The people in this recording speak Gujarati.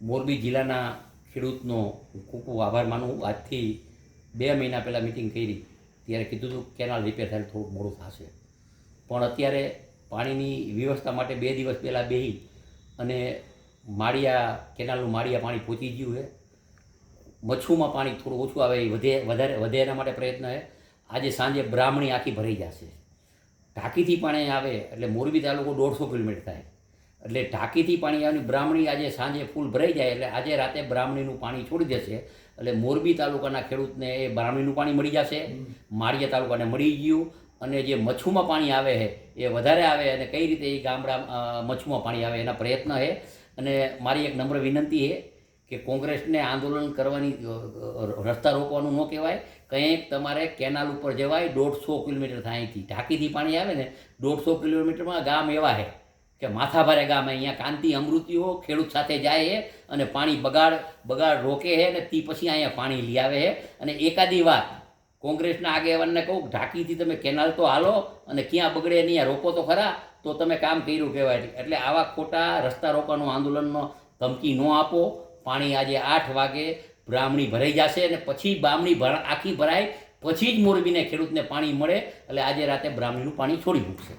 મોરબી જિલ્લાના ખેડૂતનો ખૂબ ખૂબ આભાર માનું. આજથી બે મહિના પહેલાં મિટિંગ કરી, ત્યારે કીધું હતું કેનાલ રિપેર થાય થોડું મોડું થશે. પણ અત્યારે પાણીની વ્યવસ્થા માટે બે દિવસ પહેલાં બેહી અને માળિયા, કેનાલનું માળિયા પાણી પહોંચી ગયું છે. મચ્છુમાં પાણી થોડું ઓછું આવે વધે, વધારે, વધે એના માટે પ્રયત્ન છે. આજે સાંજે બ્રાહ્મણી આખી ભરાઈ જશે. ઢાંકીથી પાણી આવે એટલે મોરબી તાલુકો દોઢસો કિલોમીટર થાય. એટલે ટાંકીથી પાણી આવ્યું બ્રાહ્મણી આજે સાંજે ફૂલ ભરાઈ જાય એટલે આજે રાતે બ્રાહ્મણીનું પાણી છોડી દેશે. એટલે મોરબી તાલુકાના ખેડૂતને એ બ્રાહ્મણીનું પાણી મળી જશે. માળિયા તાલુકાને મળી ગયું અને જે મચ્છુમાં પાણી આવે છે, એ વધારે આવે અને કઈ રીતે એ ગામડા મચ્છુમાં પાણી આવે એના પ્રયત્ન છે. અને મારી એક નમ્ર વિનંતી છે કે કોંગ્રેસને આંદોલન કરવાની રસ્તા રોકવાનું ન કહેવાય. કંઈક તમારે કેનાલ ઉપર જવાય, દોઢસો કિલોમીટર થાય અહીંથી. ઢાંકીથી પાણી આવે ને, દોઢસો કિલોમીટરમાં ગામ એવા છે. કે માથાભારે ગામે અહીંયા કાંતિ અમૃતિઓ ખેડૂત સાથે જાય છે અને પાણી બગાડ બગાડ રોકે છે અને તે પછી અહીંયા પાણી લઈ આવે છે અને એકાદી વાત, કોંગ્રેસના આગેવાનને કહું, ઢાંકીથી તમે કેનાલ તો હાલો અને ક્યાં બગડે નહીં રોકો તો ખરા, તો તમે કામ કર્યું કહેવાય. એટલે આવા ખોટા રસ્તા રોકવાનું આંદોલનનો ધમકી ન આપો. પાણી આજે આઠ વાગે બ્રાહ્મણી ભરાઈ જશે અને પછી બામણી ભરા, આખી ભરાય, પછી જ મોરબીને ખેડૂતને પાણી મળે. એટલે આજે રાતે બ્રાહ્મણીનું પાણી છોડી મૂકશે.